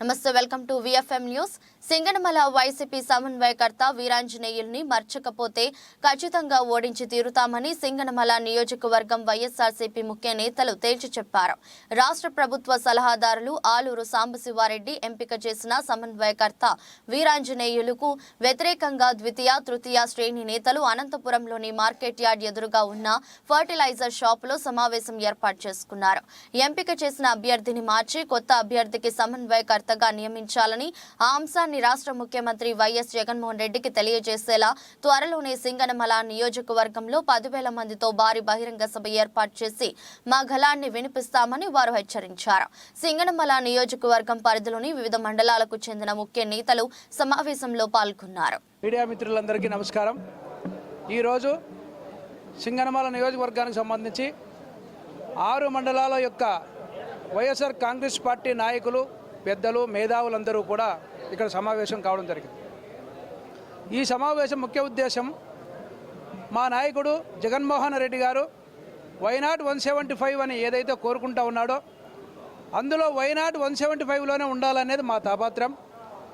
నమస్తే welcome to VFM news Singanamala YCP సమన్వయకర్త వీరాంజనేయుల్ని మర్చకపోతే ఖచ్చితంగా ఓడించి తీరుతామని సింగనమల నియోజకవర్గం వైఎస్ఆర్సీపీ ముఖ్య నేతలు తేల్చి చెప్పారు. రాష్ట్ర ప్రభుత్వ సలహాదారులు ఆలూరు సాంబశివారెడ్డి ఎంపిక చేసిన సమన్వయకర్త వీరాంజనేయులకు వ్యతిరేకంగా ద్వితీయ తృతీయ శ్రేణి నేతలు అనంతపురంలోని మార్కెట్ యార్డ్ ఎదురుగా ఉన్న ఫర్టిలైజర్ షాపులో సమావేశం ఏర్పాటు చేసుకున్నారు. ఎంపిక చేసిన అభ్యర్థిని మార్చి కొత్త అభ్యర్థికి సమన్వయకర్తగా నియమించాలని ఆ అంశాన్ని రాష్ట్ర ముఖ్యమంత్రి వైఎస్ జగన్మోహన్ రెడ్డికి తెలియజేసేలా త్వరలోనే సింగనమల నియోజకవర్గంలో పదివేల మందితో భారీ బహిరంగ సభ ఏర్పాటు చేసి మా గలాన్ని వినిపిస్తామని వారు హెచ్చరించారు. సింగనమల నియోజకవర్గం పరిధిలోని వివిధ మండలాలకు చెందిన ముఖ్య నేతలు సమావేశంలో పాల్గొన్నారు. మీడియా మిత్రులందరికీ నమస్కారం. ఈరోజు సింగనమల నియోజకవర్గానికి సంబంధించి ఆరు మండలాల యొక్క వైఎస్ఆర్ కాంగ్రెస్ పార్టీ నాయకులు పెద్దలు మేధావులందరూ కూడా ఇక్కడ సమావేశం కావడం జరిగింది. ఈ సమావేశం ముఖ్య ఉద్దేశం మా నాయకుడు జగన్మోహన్ రెడ్డి గారు వైనాట్ వన్ సెవెంటీ ఫైవ్ అని ఏదైతే కోరుకుంటా ఉన్నాడో అందులో వైనాట్ వన్ సెవెంటీ ఫైవ్లోనే ఉండాలనేది మా తాపాత్రం.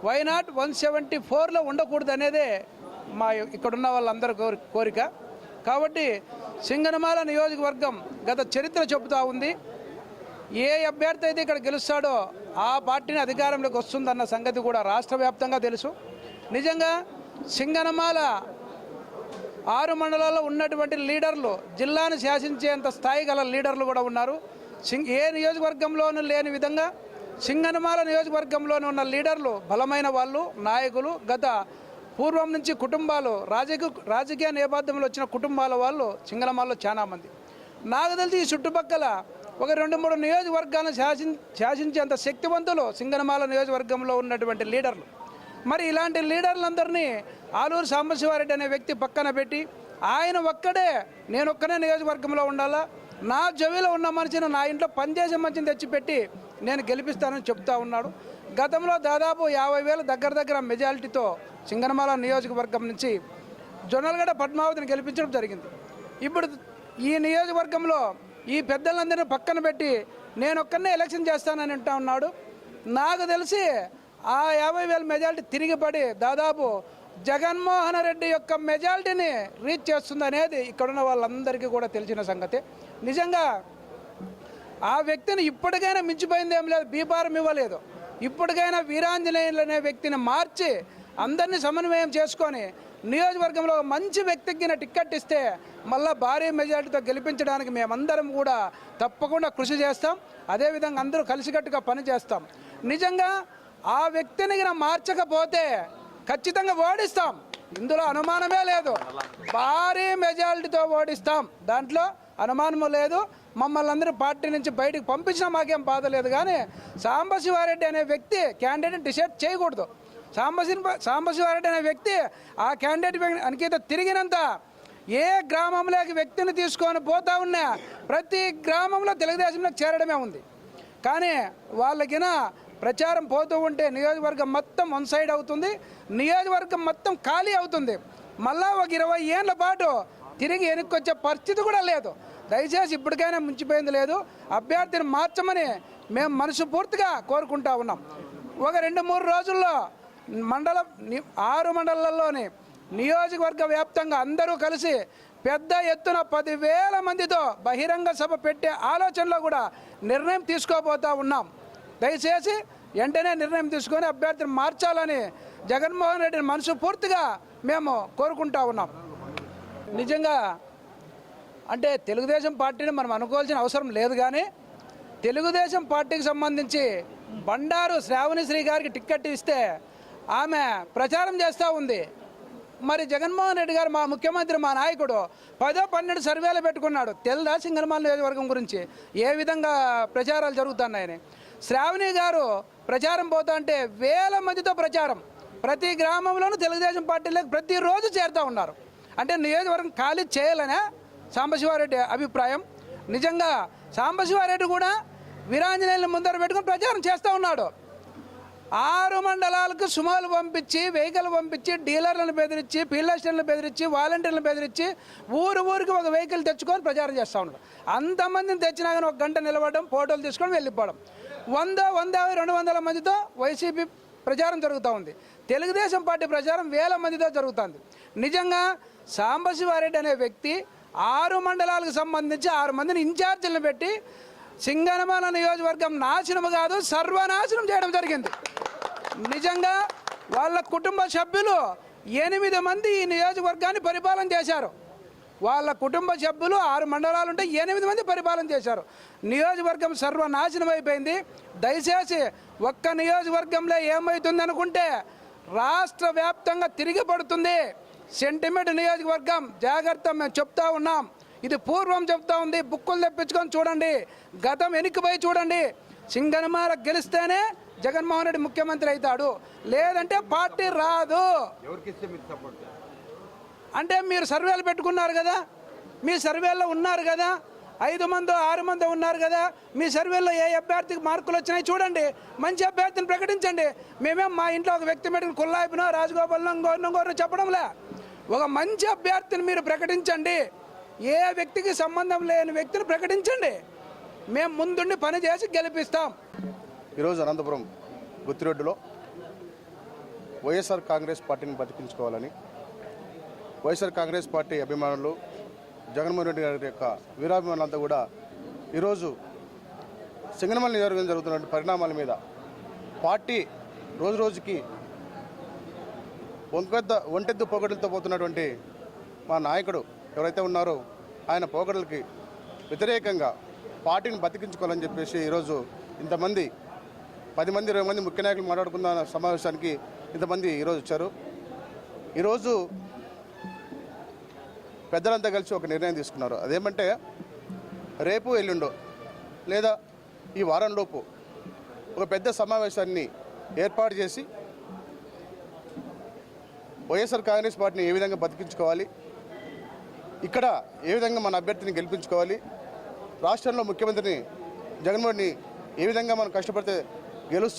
వైనాట్ వన్ సెవెంటీ ఫోర్లో ఉండకూడదు అనేదే మా ఇక్కడున్న వాళ్ళందరి కోరి కోరిక. కాబట్టి సింగనమాల నియోజకవర్గం గత చరిత్ర చెబుతూ ఉంది. ఏ అభ్యర్థి అయితే ఇక్కడ గెలుస్తాడో ఆ పార్టీని అధికారంలోకి వస్తుందన్న సంగతి కూడా రాష్ట్ర వ్యాప్తంగా తెలుసు. నిజంగా సింగనమాల ఆరు మండలాల్లో ఉన్నటువంటి లీడర్లు జిల్లాను శాసించేంత స్థాయి గల లీడర్లు కూడా ఉన్నారు. సింగ్ ఏ నియోజకవర్గంలోనూ లేని విధంగా సింగనమాల నియోజకవర్గంలోనూ ఉన్న లీడర్లు బలమైన వాళ్ళు నాయకులు గత పూర్వం నుంచి కుటుంబాలు రాజకీయ రాజకీయ నేపథ్యంలో వచ్చిన కుటుంబాల వాళ్ళు సింగనమాలలో చాలామంది. నాకు తెలిసి ఈ చుట్టుపక్కల ఒక రెండు మూడు నియోజకవర్గాలను శాసిం శాసించేంత శక్తివంతులు సింగనమాల నియోజకవర్గంలో ఉన్నటువంటి లీడర్లు. మరి ఇలాంటి లీడర్లందరినీ ఆలూరు సాంబశివారెడ్డి అనే వ్యక్తి పక్కన పెట్టి ఆయన ఒక్కడే నేను ఒక్కనే నియోజకవర్గంలో ఉండాలా? నా జవిలో ఉన్న మనిషిని నా ఇంట్లో పనిచేసే మనిషిని తెచ్చిపెట్టి నేను గెలిపిస్తానని చెప్తా ఉన్నాడు. గతంలో దాదాపు యాభై వేల దగ్గర దగ్గర మెజారిటీతో సింగనమాల నియోజకవర్గం నుంచి జొన్నలగడ్డ పద్మావతిని గెలిపించడం జరిగింది. ఇప్పుడు ఈ నియోజకవర్గంలో ఈ పెద్దలందరినీ పక్కన పెట్టి నేను ఒక్కనే ఎలక్షన్ చేస్తానని అంటా ఉన్నాడు. నాకు తెలిసి ఆ యాభై వేల మెజారిటీ తిరిగి పడి దాదాపు జగన్మోహన్ రెడ్డి యొక్క మెజారిటీని రీచ్ చేస్తుంది అనేది ఇక్కడున్న వాళ్ళందరికీ కూడా తెలిసిన సంగతి. నిజంగా ఆ వ్యక్తిని ఇప్పటికైనా మించిపోయింది ఏం లేదు బీపారం ఇవ్వలేదు. ఇప్పటికైనా వీరాంజనేయులు అనే వ్యక్తిని మార్చి అందరినీ సమన్వయం చేసుకొని నియోజకవర్గంలో మంచి వ్యక్తికి టిక్కెట్ ఇస్తే మళ్ళా భారీ మెజార్టీతో గెలిపించడానికి మేమందరం కూడా తప్పకుండా కృషి చేస్తాం. అదేవిధంగా అందరూ కలిసికట్టుగా పని చేస్తాం. నిజంగా ఆ వ్యక్తిని మార్చకపోతే ఖచ్చితంగా ఓడిస్తాం. ఇందులో అనుమానమే లేదు. భారీ మెజారిటీతో ఓడిస్తాం. దాంట్లో అనుమానము లేదు. మమ్మల్ని అందరూ పార్టీ నుంచి బయటకు పంపించినా మాకేం బాధ లేదు. కానీ సాంబశివారెడ్డి అనే వ్యక్తి క్యాండిడేట్ డిసైడ్ చేయకూడదు. సాంబశి సాంబశివారెడ్డి అనే వ్యక్తి ఆ క్యాండిడేట్ అనికేత తిరిగినంత ఏ గ్రామంలోకి వ్యక్తిని తీసుకొని పోతా ఉన్నా ప్రతి గ్రామంలో తెలుగుదేశంలో చేరడమే ఉంది. కానీ వాళ్ళకిన ప్రచారం పోతూ ఉంటే నియోజకవర్గం మొత్తం వన్ సైడ్ అవుతుంది. నియోజకవర్గం మొత్తం ఖాళీ అవుతుంది. మళ్ళా ఒక ఇరవై ఏళ్ళ పాటు తిరిగి వెనుక్కొచ్చే పరిస్థితి కూడా లేదు. దయచేసి ఇప్పటికైనా మించిపోయింది లేదు. అభ్యర్థిని మార్చమని మేము మనసు పూర్తిగా కోరుకుంటా ఉన్నాం. ఒక రెండు మూడు రోజుల్లో మండల ఆరు మండలాల్లోని నియోజకవర్గ వ్యాప్తంగా అందరూ కలిసి పెద్ద ఎత్తున పదివేల మందితో బహిరంగ సభ పెట్టే ఆలోచనలో కూడా నిర్ణయం తీసుకోబోతా ఉన్నాం. దయచేసి వెంటనే నిర్ణయం తీసుకొని అభ్యర్థిని మార్చాలని జగన్మోహన్ రెడ్డిని మనసు పూర్తిగా మేము కోరుకుంటా ఉన్నాం. నిజంగా అంటే తెలుగుదేశం పార్టీని మనం అనుకోవాల్సిన అవసరం లేదు కానీ తెలుగుదేశం పార్టీకి సంబంధించి బండారు శ్రావణిశ్రీ గారికి టిక్కెట్ ఇస్తే ఆమె ప్రచారం చేస్తూ ఉంది. మరి జగన్మోహన్ రెడ్డి గారు మా ముఖ్యమంత్రి మా నాయకుడు పదో పన్నెండు సర్వేలు పెట్టుకున్నాడు. తెల్దా సింగనమాల నియోజకవర్గం గురించి ఏ విధంగా ప్రచారాలు జరుగుతున్నాయని. శ్రావణి గారు ప్రచారం పోతా అంటే వేల మందితో ప్రచారం. ప్రతి గ్రామంలోనూ తెలుగుదేశం పార్టీలకు ప్రతిరోజు చేరుతూ ఉన్నారు. అంటే నియోజకవర్గం ఖాళీ చేయాలనే సాంబశివారెడ్డి అభిప్రాయం. నిజంగా సాంబశివారెడ్డి కూడా వీరాంజనేయులను ముందర పెట్టుకుని ప్రచారం చేస్తూ ఉన్నాడు. ఆరు మండలాలకు సుమాలు పంపించి వెహికల్ పంపించి డీలర్లను బెదిరించి ఫీల్డ్ అసిస్టెంట్లను బెదిరించి వాలంటీర్లను బెదిరించి ఊరు ఊరికి ఒక వెహికల్ తెచ్చుకొని ప్రచారం చేస్తూ ఉన్నారు. అంతమందిని తెచ్చినా కానీ ఒక గంట నిలబడడం ఫోటోలు తీసుకొని వెళ్ళిపోవడం. వంద వంద యాభై రెండు వందల మందితో వైసీపీ ప్రచారం జరుగుతూ ఉంది. తెలుగుదేశం పార్టీ ప్రచారం వేల మందితో జరుగుతుంది. నిజంగా సాంబశివారెడ్డి అనే వ్యక్తి ఆరు మండలాలకు సంబంధించి ఆరు మందిని ఇన్ఛార్జీలను పెట్టి సింగనమాల నియోజకవర్గం నాశనం కాదు సర్వనాశనం చేయడం జరిగింది. నిజంగా వాళ్ళ కుటుంబ సభ్యులు ఎనిమిది మంది ఈ నియోజకవర్గాన్ని పరిపాలన చేశారు. వాళ్ళ కుటుంబ సభ్యులు ఆరు మండలాలు ఉంటే ఎనిమిది మంది పరిపాలన చేశారు. నియోజకవర్గం సర్వనాశనం అయిపోయింది. దయచేసి ఒక్క నియోజకవర్గంలో ఏమవుతుంది అనుకుంటే రాష్ట్ర వ్యాప్తంగా తిరిగి పడుతుంది. సెంటిమెంట్ నియోజకవర్గం. జాగ్రత్త మేము చెప్తా ఉన్నాం. ఇది పూర్వం చెప్తా ఉంది. బుక్కులు తెప్పించుకొని చూడండి. గతం వెనక్కిపోయి చూడండి. సింగనమార గెలిస్తేనే జగన్మోహన్ రెడ్డి ముఖ్యమంత్రి అవుతాడు. లేదంటే పార్టీ రాదు. అంటే మీరు సర్వేలు పెట్టుకున్నారు కదా? మీ సర్వేలో ఉన్నారు కదా? ఐదు మంది ఆరు మంది ఉన్నారు కదా? మీ సర్వేలో ఏ అభ్యర్థికి మార్కులు వచ్చినాయి చూడండి. మంచి అభ్యర్థిని ప్రకటించండి. మేమేం మా ఇంట్లో ఒక వ్యక్తి పెట్టుకుని కుల్లాయిపోయినా రాజగోపాలను ఇంకోరిని చెప్పడంలే. ఒక మంచి అభ్యర్థిని మీరు ప్రకటించండి. ఏ వ్యక్తికి సంబంధం లేని వ్యక్తిని ప్రకటించండి. మేము ముందుండి పని చేసి గెలిపిస్తాం. ఈరోజు అనంతపురం గుత్తిరెడ్డిలో వైఎస్ఆర్ కాంగ్రెస్ పార్టీని బతికించుకోవాలని వైఎస్ఆర్ కాంగ్రెస్ పార్టీ అభిమానులు జగన్మోహన్ రెడ్డి గారి యొక్క వీరాభిమానులంతా కూడా ఈరోజు సింగనమల నియోజకవర్గం జరుగుతున్న పరిణామాల మీద పార్టీ రోజు రోజుకి పెద్ద ఒంటెద్దు పోగడులతో పోతున్నటువంటి మా నాయకుడు ఎవరైతే ఉన్నారో ఆయన పోకడలకి వ్యతిరేకంగా పార్టీని బతికించుకోవాలని చెప్పేసి ఈరోజు ఇంతమంది పది మంది ఇరవై మంది ముఖ్య నాయకులు మాట్లాడుకున్న సమావేశానికి ఇంతమంది ఈరోజు వచ్చారు. ఈరోజు పెద్దలంతా కలిసి ఒక నిర్ణయం తీసుకున్నారు. అదేమంటే రేపు ఎల్లుండో లేదా ఈ వారంలోపు ఒక పెద్ద సమావేశాన్ని ఏర్పాటు చేసి వైఎస్ఆర్ కాంగ్రెస్ పార్టీని ఏ విధంగా బతికించుకోవాలి ఇక్కడ ఏ విధంగా మన అభ్యర్థిని గెలిపించుకోవాలి రాష్ట్రంలో ముఖ్యమంత్రిని జగన్మోహన్ని ఏ విధంగా మనం కష్టపడితే గెలుస్తాం